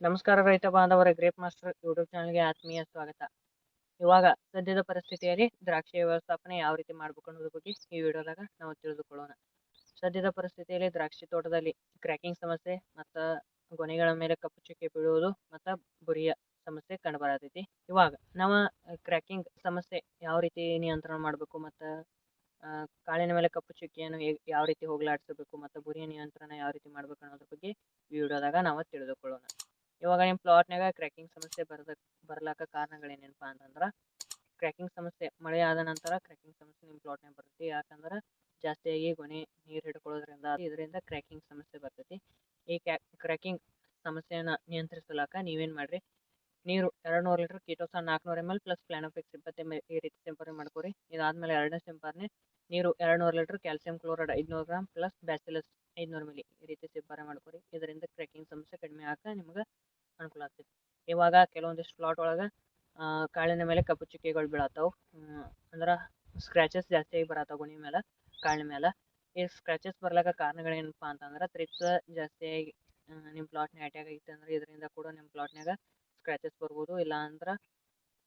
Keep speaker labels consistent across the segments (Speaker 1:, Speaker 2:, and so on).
Speaker 1: ನಮಸ್ಕಾರ ರೈತ ಬಾಂಧವರ, ಗ್ರೇಪ್ ಮಾಸ್ಟರ್ ಯೂಟ್ಯೂಬ್ ಚಾನಲ್ಗೆ ಆತ್ಮೀಯ ಸ್ವಾಗತ. ಇವಾಗ ಸದ್ಯದ ಪರಿಸ್ಥಿತಿಯಲ್ಲಿ ದ್ರಾಕ್ಷಿ ವ್ಯವಸ್ಥಾಪನೆ ಯಾವ ರೀತಿ ಮಾಡ್ಬೇಕು ಅನ್ನೋದ್ರ ಬಗ್ಗೆ ಈ ವಿಡಿಯೋದಾಗ ನಾವು ತಿಳಿದುಕೊಳ್ಳೋಣ. ಸದ್ಯದ ಪರಿಸ್ಥಿತಿಯಲ್ಲಿ ದ್ರಾಕ್ಷಿ ತೋಟದಲ್ಲಿ ಕ್ರ್ಯಾಕಿಂಗ್ ಸಮಸ್ಯೆ ಮತ್ತು ಗೊನೆಗಳ ಮೇಲೆ ಕಪ್ಪು ಚುಕ್ಕೆ ಬೀಳುವುದು ಮತ್ತು ಬುರಿಯ ಸಮಸ್ಯೆ ಕಂಡುಬರತೈತಿ. ಇವಾಗ ನಾವು ಕ್ರ್ಯಾಕಿಂಗ್ ಸಮಸ್ಯೆ ಯಾವ ರೀತಿ ನಿಯಂತ್ರಣ ಮಾಡಬೇಕು ಮತ್ತು ಕಾಳಿನ ಮೇಲೆ ಕಪ್ಪು ಚುಕ್ಕಿಯನ್ನು ಯಾವ ರೀತಿ ಹೋಗಲಾಡಿಸಬೇಕು ಮತ್ತು ಬುರಿಯ ನಿಯಂತ್ರಣ ಯಾವ ರೀತಿ ಮಾಡ್ಬೇಕು ಅನ್ನೋದ್ರ ಬಗ್ಗೆ ವಿಡಿಯೋದಾಗ ನಾವು ತಿಳಿದುಕೊಳ್ಳೋಣ. ಇವಾಗ ನಿಮ್ಮ ಪ್ಲಾಟ್ನಾಗ ಕ್ರ್ಯಾಕಿಂಗ್ ಸಮಸ್ಯೆ ಬರದ ಬರ್ಲಾಕ ಕಾರಣಗಳೇನೇನಪ್ಪ ಅಂತಂದ್ರೆ ಕ್ರ್ಯಾಕಿಂಗ್ ಸಮಸ್ಯೆ ಮಳೆ ಆದ ನಂತರ ಕ್ರ್ಯಾಕಿಂಗ್ ಸಮಸ್ಯೆ ನಿಮ್ಮ ಪ್ಲಾಟ್ನಾಗ ಬರ್ತೈತಿ. ಯಾಕಂದ್ರೆ ಜಾಸ್ತಿಯಾಗಿ ಗೊನೆ ನೀರು ಹಿಡ್ಕೊಳ್ಳೋದ್ರಿಂದ, ಇದರಿಂದ ಕ್ರ್ಯಾಕಿಂಗ್ ಸಮಸ್ಯೆ ಬರ್ತೈತಿ. ಈ ಕ್ರ್ಯಾಕಿಂಗ್ ಸಮಸ್ಯೆಯನ್ನು ನಿಯಂತ್ರಿಸಲಾಕ ನೀವೇನು ಮಾಡಿರಿ? ನೀರು ಎರಡು ನೂರು ಲೀಟ್ರ್ ಕೀಟೋಸಾನ್ ನಾಲ್ಕುನೂರು ಎಂ ಎಲ್ ಪ್ಲಸ್ ಪ್ಲಾನೋಫಿಕ್ಸ್ ಇಪ್ಪತ್ತೆ ಎಂ ಈ ರೀತಿ ಸಿಂಪರಿ ಮಾಡ್ಕೊರಿ. ಇದಾದ್ಮೇಲೆ ಎರಡನೇ ಸಿಂಪರಣೆ ನೀರು ಎರಡು ನೂರು ಲೀಟ್ರ್ ಕ್ಯಾಲ್ಸಿಯಂ ಕ್ಲೋರೈಡ್ ಐದುನೂರು ಗ್ರಾಮ್ ಪ್ಲಸ್ ಬ್ಯಾಸಿಲಸ್ ಐದುನೂರು ಮಿಲಿ ಈ ರೀತಿ ಸಿಂಪರಣೆ ಮಾಡ್ಕೊರಿ. ಇದರಿಂದ ಕ್ರ್ಯಾಕಿಂಗ್ ಸಮಸ್ಯೆ ಕಡಿಮೆ ಆಗ ನಿಮ್ಗೆ ಅನುಕೂಲ ಆಗ್ತೈತಿ ಇವಾಗ ಕೆಲವೊಂದಿಷ್ಟು ಪ್ಲಾಟ್ ಒಳಗೆ ಕಾಳಿನ ಮೇಲೆ ಕಪ್ಪು ಚುಕ್ಕಿಗಳು ಬೀಳತ್ತವು. ಅಂದ್ರೆ ಸ್ಕ್ರ್ಯಾಚಸ್ ಜಾಸ್ತಿಯಾಗಿ ಬರತ್ತಾವ ಗುಣಿ ಮೇಲೆ, ಕಾಳಿನ ಮೇಲೆ. ಈ ಸ್ಕ್ರ್ಯಾಚಸ್ ಬರ್ಲಾಕ ಕಾರಣಗಳೇನಪ್ಪ ಅಂತಂದ್ರೆ ತ್ರಿಪ್ಸ್ ಜಾಸ್ತಿಯಾಗಿ ನಿಮ್ಮ ಪ್ಲಾಟ್ನಾಗ ಅಟ್ಯಾಕ್ ಆಗಿತ್ತು ಅಂದ್ರೆ ಇದರಿಂದ ಕೂಡ ನಿಮ್ಮ ಪ್ಲಾಟ್ನಾಗ ಸ್ಕ್ರ್ಯಾಚಸ್ ಬರ್ಬೋದು. ಇಲ್ಲ ಅಂದ್ರೆ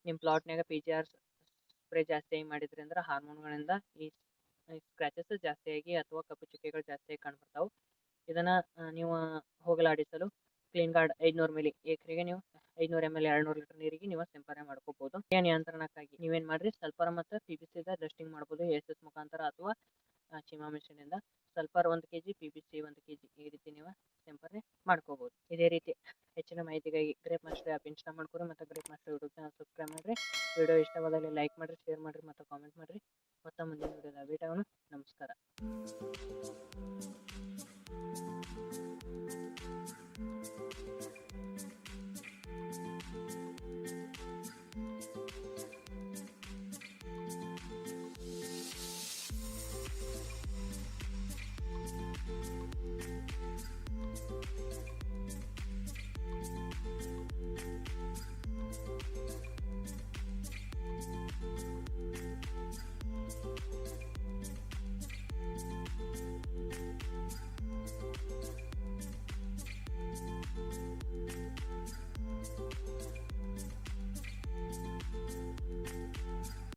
Speaker 1: ನಿಮ್ಮ ಪ್ಲಾಟ್ನಾಗ ಪಿ ಜಿ ಆರ್ ಸ್ಪ್ರೇ ಜಾಸ್ತಿಯಾಗಿ ಮಾಡಿದ್ರಿಂದ ಹಾರ್ಮೋನ್ಗಳಿಂದ ಈ ಸ್ಕ್ರ್ಯಾಚಸ್ ಜಾಸ್ತಿಯಾಗಿ ಅಥವಾ ಕಪ್ಪು ಚುಕ್ಕೆಗಳು ಜಾಸ್ತಿಯಾಗಿ ಕಂಡುಬರ್ತಾವೆ ಇದನ್ನು ನೀವು ಹೋಗಲಾಡಿಸಲು ಕ್ಲೀನ್ ಗಾರ್ಡ್ ಐದುನೂರು ಮಿಲಿ ಎಕರೆಗೆ ನೀವು ಐದುನೂರು ಎಂ ಎಲ್ ಎರಡು ನೂರು ಲೀಟರ್ ನೀರಿಗೆ ನೀವು ಸಿಂಪರಣೆ ಮಾಡ್ಕೋಬಹುದು ನಿಯಂತ್ರಣಕ್ಕಾಗಿ ನೀವೇನು ಮಾಡಿರಿ ಸಲ್ಫರ್ ಮತ್ತು ಪಿ ಬಿ ಡಸ್ಟಿಂಗ್ ಮಾಡಬಹುದು ಎಸ್ ಎಸ್ ಮುಖಾಂತರ ಅಥವಾ ಚೀಮಾ ಇಂದ ಸಲ್ಫರ್ ಒಂದು K G P B C ಈ ರೀತಿ ನೀವು ಸಿಂಪರಣೆ ಮಾಡ್ಕೋಬಹುದು ಇದೇ ರೀತಿ ಹೆಚ್ಚಿನ ಮಾಹಿತಿಗಾಗಿ ಗ್ರೇಪ್ ಮಾಸ್ಟರ್ ಆಪ್ ಇನ್ಸ್ಟಾಲ್ ಮಾಡ್ಕೊರಿ ಮತ್ತು grape master YouTube channel subscribe ಮಾಡಿರಿ. ವಿಡಿಯೋ ಇಷ್ಟವಾದಲ್ಲಿ ಲೈಕ್ ಮಾಡಿರಿ ಶೇರ್ ಮಾಡಿರಿ ಮತ್ತು ಕಾಮೆಂಟ್ ಮಾಡಿರಿ. ಮತ್ತು ಮುಂದಿನ ವಿಡಿಯೋದ ಭೇಟಿಯಾಗೋಣ. ನಮಸ್ಕಾರ.